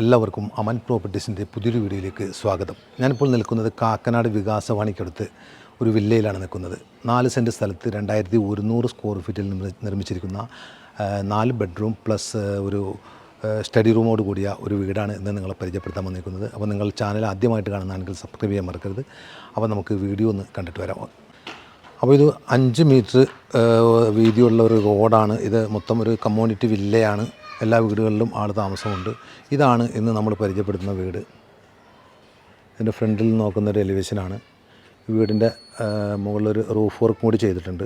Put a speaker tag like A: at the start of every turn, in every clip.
A: എല്ലാവർക്കും അമൻ പ്രോപ്പർട്ടീസിന്റെ പുതിയൊരു വീഡിയോയിലേക്ക് സ്വാഗതം. ഞാനിപ്പോൾ നിൽക്കുന്നത് കാക്കനാട് വികാസവാണിക്കടുത്ത് ഒരു വില്ലയിലാണ് നിൽക്കുന്നത്. നാല് സെന്റ് സ്ഥലത്ത് രണ്ടായിരത്തി ഒരുന്നൂറ് സ്ക്വയർ ഫീറ്റിൽ നിർമ്മിച്ചിരിക്കുന്ന നാല് ബെഡ്റൂം പ്ലസ് ഒരു സ്റ്റഡി റൂമോട് കൂടിയ ഒരു വീടാണ് ഇന്ന് നിങ്ങളെ പരിചയപ്പെടുത്താൻ വന്നിരിക്കുന്നത്. അപ്പോൾ നിങ്ങൾ ചാനൽ ആദ്യമായിട്ട് കാണുന്നതാണെങ്കിൽ സബ്സ്ക്രൈബ് ചെയ്യാൻ മറക്കരുത്. അപ്പോൾ നമുക്ക് വീഡിയോ ഒന്ന് കണ്ടിട്ട് വരാം. അപ്പോൾ ഇത് അഞ്ച് മീറ്റർ വീതിയുള്ള ഒരു റോഡാണ് ഇത് മൊത്തം ഒരു കമ്മ്യൂണിറ്റി വില്ലയാണ്. എല്ലാ വീടുകളിലും ആൾ താമസമുണ്ട്. ഇതാണ് ഇന്ന് നമ്മൾ പരിചയപ്പെടുത്തുന്ന വീട്. ഇതിന്റെ ഫ്രണ്ടിൽ നോക്കുന്ന ഒരു എലിവേഷനാണ് വീടിന്റെ മുകളിലൊരു റൂഫ് വർക്ക് കൂടി ചെയ്തിട്ടുണ്ട്.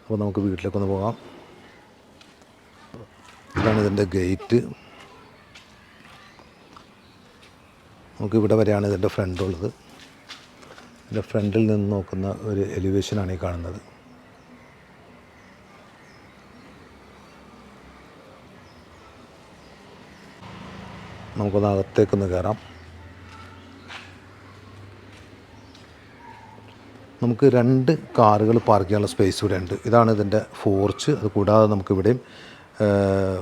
A: അപ്പോൾ നമുക്ക് വീട്ടിലേക്കൊന്ന് പോകാം. ഇതാണ് ഇതിന്റെ ഗേറ്റ് നമുക്ക് ഇവിടെ വരെയാണ് ഇതിന്റെ ഫ്രണ്ട് ഉള്ളത്. ഇതിന്റെ ഫ്രണ്ടിൽ നിന്ന് നോക്കുന്ന ഒരു എലിവേഷനാണ് ഈ കാണുന്നത്. നമുക്കൊന്ന് അകത്തേക്കൊന്ന് കയറാം. നമുക്ക് രണ്ട് കാറുകൾ പാർക്ക് ചെയ്യാനുള്ള സ്പേസ് ഇവിടെ ഉണ്ട്. ഇതാണ് ഇതിന്റെ ഫോർച്ച് അത് കൂടാതെ നമുക്കിവിടെയും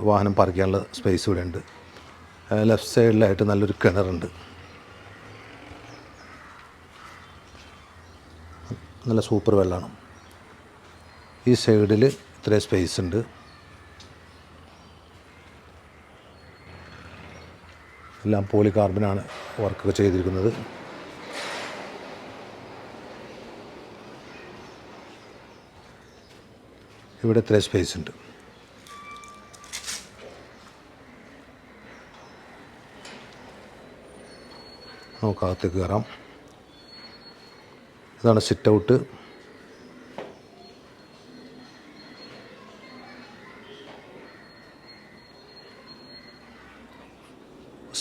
A: വാഹനം പാർക്ക് ചെയ്യാനുള്ള സ്പേസ് ഇവിടെ ഉണ്ട്. ലെഫ്റ്റ് സൈഡിലായിട്ട് നല്ലൊരു കിണറുണ്ട്. നല്ല സൂപ്പർ വെള്ളമാണ് ഈ സൈഡിൽ ഇത്രയും സ്പേസ് ഉണ്ട്. എല്ലാം പോളി കാർബനാണ് വർക്കൊക്കെ ചെയ്തിരിക്കുന്നത്. ഇവിടെ ഇത്രയും സ്പേസ് ഉണ്ട്. നമുക്ക് അകത്തേക്ക് കയറാം. ഇതാണ് സിറ്റ് ഔട്ട്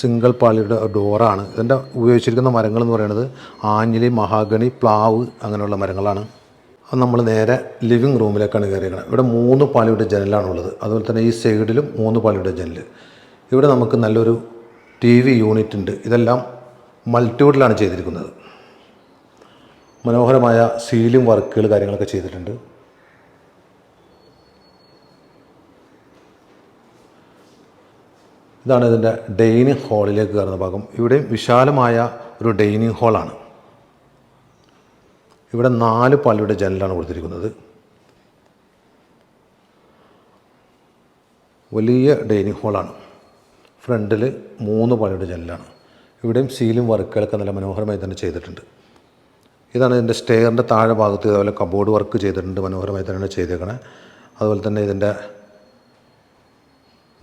A: സിംഗിൾ പാളിയുടെ ഡോറാണ്. ഇതിന്റെ ഉപയോഗിച്ചിരിക്കുന്ന മരങ്ങൾ എന്ന് പറയുന്നത് ആഞ്ഞിലി മഹാഗണി പ്ലാവ് അങ്ങനെയുള്ള മരങ്ങളാണ്. അത് നമ്മൾ നേരെ ലിവിങ് റൂമിലേക്കാണ് കയറിയിരിക്കുന്നത് ഇവിടെ മൂന്ന് പാളിയുടെ ജനലാണുള്ളത് അതുപോലെ തന്നെ ഈ സൈഡിലും മൂന്ന് പാളിയുടെ ജനൽ ഇവിടെ നമുക്ക് നല്ലൊരു ടി വി യൂണിറ്റ് ഉണ്ട്. ഇതെല്ലാം മൾട്ടിവുഡിലാണ് ചെയ്തിരിക്കുന്നത്. മനോഹരമായ സീലിംഗ് വർക്കുകൾ കാര്യങ്ങളൊക്കെ ചെയ്തിട്ടുണ്ട്. ഇതാണ് ഇതിന്റെ ഡൈനിങ് ഹാളിലേക്ക് കയറുന്ന ഭാഗം. ഇവിടെയും വിശാലമായ ഒരു ഡൈനിങ് ഹാളാണ്. ഇവിടെ നാല് പള്ളിയുടെ ജനലാണ് കൊടുത്തിരിക്കുന്നത്. വലിയ ഡൈനിങ് ഹാളാണ്. ഫ്രണ്ടിൽ മൂന്ന് പള്ളിയുടെ ജനലാണ്. ഇവിടെയും സീലും വർക്കുകളൊക്കെ നല്ല മനോഹരമായി തന്നെ ചെയ്തിട്ടുണ്ട്. ഇതാണ് ഇതിന്റെ സ്റ്റെയറിന്റെ താഴെ ഭാഗത്ത് ഇതുപോലെ കബോർഡ് വർക്ക് ചെയ്തിട്ടുണ്ട് മനോഹരമായി തന്നെയാണ് ചെയ്തേക്കണേ. അതുപോലെ തന്നെ ഇതിന്റെ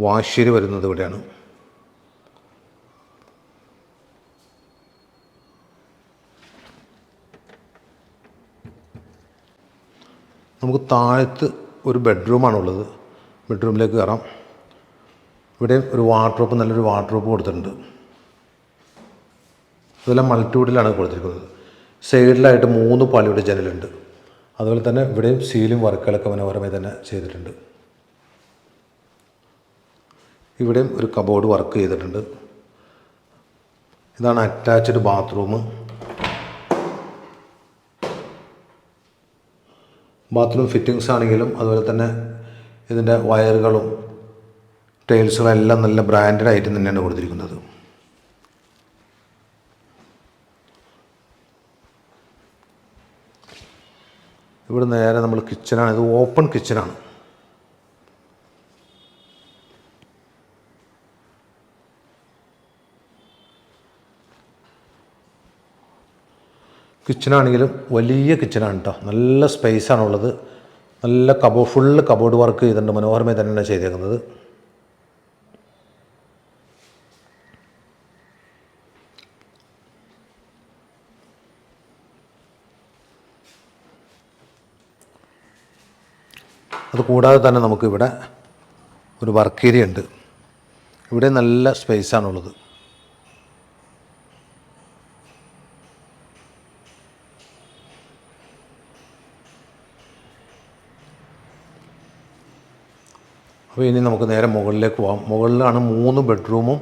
A: വാശ്ശേരി വരുന്നത് ഇവിടെയാണ്. നമുക്ക് താഴത്ത് ഒരു ബെഡ്റൂമാണുള്ളത്. ബെഡ്റൂമിലേക്ക് കയറാം. ഇവിടെ ഒരു വാർഡ്രോപ്പ് നല്ലൊരു വാർഡ്രോപ്പ് കൊടുത്തിട്ടുണ്ട്. ഇതെല്ലാം മൾട്ടിവുഡിലാണ് കൊടുത്തിരിക്കുന്നത്. സൈഡിലായിട്ട് മൂന്ന് പാളിയുടെ ജനലുണ്ട്. അതുപോലെ തന്നെ ഇവിടെയും സീലും വർക്കുകളൊക്കെ മനോഹരമായി തന്നെ ചെയ്തിട്ടുണ്ട്. ഇവിടെയും ഒരു കബോർഡ് വർക്ക് ചെയ്തിട്ടുണ്ട്. ഇതാണ് അറ്റാച്ച്ഡ് ബാത്റൂം ബാത്റൂം ഫിറ്റിങ്സ് ആണെങ്കിലും അതുപോലെ തന്നെ ഇതിന്റെ വയറുകളും ടൈൽസുകളും എല്ലാം നല്ല ബ്രാൻഡഡ് ആയിട്ട് തന്നെയാണ് കൊടുത്തിരിക്കുന്നത്. ഇവിടെ നേരെ നമ്മൾ കിച്ചണാണ് ഇത് ഓപ്പൺ കിച്ചണാണ് കിച്ചണാണെങ്കിലും വലിയ കിച്ചണാണ് കേട്ടോ നല്ല സ്പേസാണുള്ളത് നല്ല കബോ ഫുള്ള് കബോർഡ് വർക്ക് ചെയ്തിട്ടുണ്ട്. മനോഹരമായി തന്നെയാണ് ചെയ്തേക്കുന്നത്. അത് കൂടാതെ തന്നെ നമുക്കിവിടെ ഒരു വർക്ക് ഏരിയ ഉണ്ട്. ഇവിടെ നല്ല സ്പേസാണുള്ളത് അപ്പോൾ ഇനി നമുക്ക് നേരെ മുകളിലേക്ക് പോകാം മുകളിലാണ് മൂന്ന് ബെഡ്റൂമും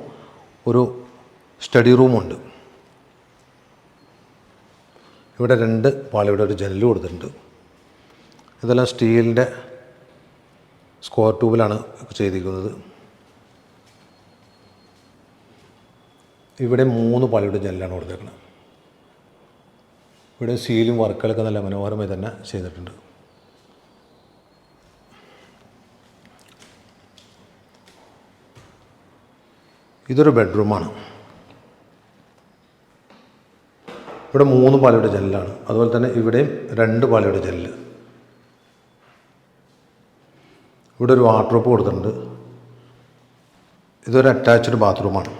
A: ഒരു സ്റ്റഡി റൂമുണ്ട്. ഇവിടെ രണ്ട് പാളിയുടെ ഒരു ജനൽ കൊടുത്തിട്ടുണ്ട്. ഇതെല്ലാം സ്റ്റീലിന്റെ സ്ക്വയർ ട്യൂബിലാണ് ചെയ്തിരിക്കുന്നത്. ഇവിടെ മൂന്ന് പാളിയുടെ ജനലാണ് കൊടുത്തേക്കുന്നത് ഇവിടെ സീലും വർക്കുകളൊക്കെ നല്ല മനോഹരമായി തന്നെ ചെയ്തിട്ടുണ്ട്. ഇതൊരു ബെഡ്റൂമാണ് ഇവിടെ മൂന്ന് പാലയുടെ ജനലാണ്. അതുപോലെ തന്നെ ഇവിടെയും രണ്ട് പാലയുടെ ജനൽ. ഇവിടെ ഒരു വാർഡ്രോപ്പ് കൊടുത്തിട്ടുണ്ട്. ഇതൊരു അറ്റാച്ച്ഡ് ബാത്റൂമാണ്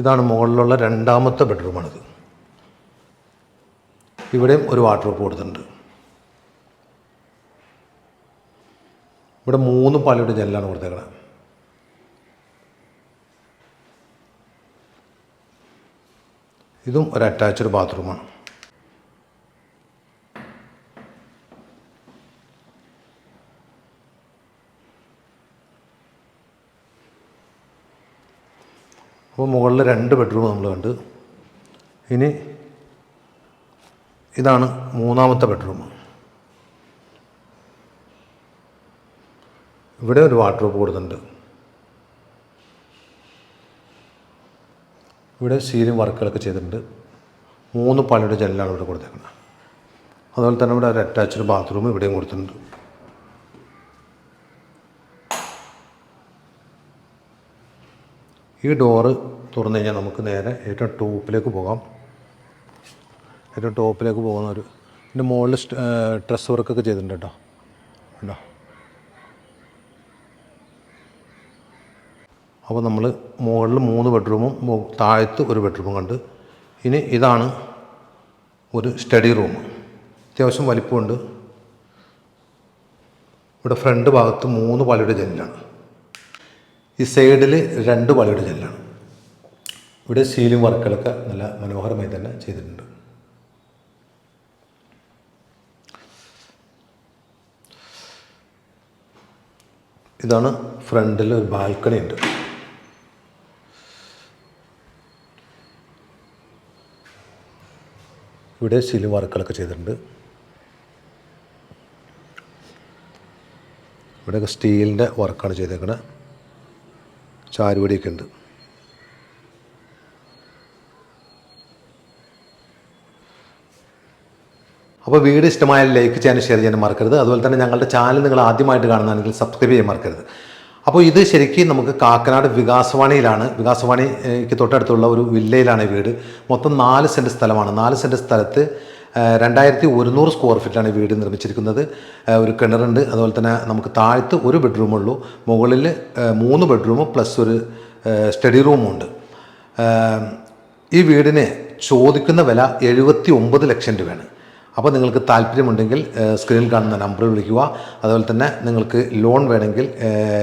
A: ഇതാണ് മുകളിലുള്ള രണ്ടാമത്തെ ബെഡ്റൂമാണിത് ഇവിടെയും ഒരു വാട്ടർ വാർഡ്രോപ്പ് കൊടുത്തിട്ടുണ്ട്. ഇവിടെ മൂന്ന് പാളിയുടെ ജെല്ലാണ് കൊടുത്തേക്കുന്നത് ഇതും ഒരു അറ്റാച്ച്ഡ് ബാത്റൂമാണ് അപ്പോൾ മുകളിൽ രണ്ട് ബെഡ്റൂം നമ്മൾ കണ്ട്. ഇനി ഇതാണ് മൂന്നാമത്തെ ബെഡ്റൂം ഇവിടെ ഒരു വാർഡ്രോബ് കൊടുത്തിട്ടുണ്ട്. ഇവിടെ സീലിംഗ് വർക്കുകളൊക്കെ ചെയ്തിട്ടുണ്ട്. മൂന്ന് പള്ളിയുടെ ജനലാണ് ഇവിടെ കൊടുത്തേക്കുന്നത്. അതുപോലെ തന്നെ ഇവിടെ ഒരു അറ്റാച്ച്ഡ് ബാത്റൂം ഇവിടെയും കൊടുത്തിട്ടുണ്ട്. ഈ ഡോറ് തുറന്നു കഴിഞ്ഞാൽ നമുക്ക് നേരെ ഏറ്റവും ടോപ്പിലേക്ക് പോകാം. ഏറ്റവും ടോപ്പിലേക്ക് പോകുന്ന ഒരു ഇതിന്റെ മുകളിൽ ഡ്രസ് വർക്കൊക്കെ ചെയ്തിട്ടുണ്ട് കേട്ടോ. ഉണ്ടോ അപ്പോൾ നമ്മൾ മുകളിൽ മൂന്ന് ബെഡ്റൂമും താഴത്ത് ഒരു ബെഡ്റൂമും കണ്ട്. ഇനി ഇതാണ് ഒരു സ്റ്റഡി റൂം. അത്യാവശ്യം വലിപ്പമുണ്ട്. ഇവിടെ ഫ്രണ്ട് ഭാഗത്ത് മൂന്ന് പാളിയുടെ ജനലാണ്. ഈ സൈഡിൽ രണ്ട് പാളിയുടെ ജനലാണ്. ഇവിടെ സീലിംഗ് വർക്കുകളൊക്കെ നല്ല മനോഹരമായി തന്നെ ചെയ്തിട്ടുണ്ട്. ഇതാണ് ഫ്രണ്ടിൽ ഒരു ബാൽക്കണി ഉണ്ട്. ഇവിടെ സീലിംഗ് വർക്കുകളൊക്കെ ചെയ്തിട്ടുണ്ട്. ഇവിടെയൊക്കെ സ്റ്റീലിന്റെ വർക്കാണ് ചെയ്തേക്കുന്നത് ചാരുപടിയൊക്കെ ഉണ്ട്. അപ്പോൾ വീഡിയോ ഇഷ്ടമായ ലൈക്ക് ചെയ്യാനും ഷെയർ ചെയ്യാനും മറക്കരുത്. അതുപോലെ തന്നെ ഞങ്ങളുടെ ചാനൽ നിങ്ങൾ ആദ്യമായിട്ട് കാണുന്നതാണെങ്കിൽ സബ്സ്ക്രൈബ് ചെയ്യാൻ മറക്കരുത്. അപ്പോൾ ഇത് ശരിക്കും നമുക്ക് കാക്കനാട് വികാസവാണിയിലാണ്. വികാസവാണിക്ക് തൊട്ടടുത്തുള്ള ഒരു വില്ലയിലാണ് വീട്. മൊത്തം നാല് സെന്റ് സ്ഥലമാണ്. നാല് സെന്റ് സ്ഥലത്ത് രണ്ടായിരത്തി ഒരുന്നൂറ് സ്ക്വയർ ഫീറ്റാണ് ഈ വീട് നിർമ്മിച്ചിരിക്കുന്നത്. ഒരു കിണറുണ്ട്. അതുപോലെ തന്നെ നമുക്ക് താഴത്ത് ഒരു ബെഡ്റൂമുള്ളൂ മുകളിൽ മൂന്ന് ബെഡ്റൂമും പ്ലസ് ഒരു സ്റ്റഡി റൂമും ഉണ്ട്. ഈ വീടിന് ചോദിക്കുന്ന വില എഴുപത്തി ഒമ്പത് ലക്ഷം രൂപയാണ്. അപ്പോൾ നിങ്ങൾക്ക് താല്പര്യമുണ്ടെങ്കിൽ സ്ക്രീനിൽ കാണുന്ന നമ്പർ വിളിക്കുക. അതുപോലെ തന്നെ നിങ്ങൾക്ക് ലോൺ വേണമെങ്കിൽ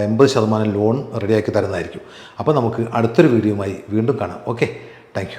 A: എൺപത് ശതമാനം ലോൺ റെഡിയാക്കി തരുന്നതായിരിക്കും. അപ്പോൾ നമുക്ക് അടുത്തൊരു വീഡിയോയുമായി വീണ്ടും കാണാം. Okay thank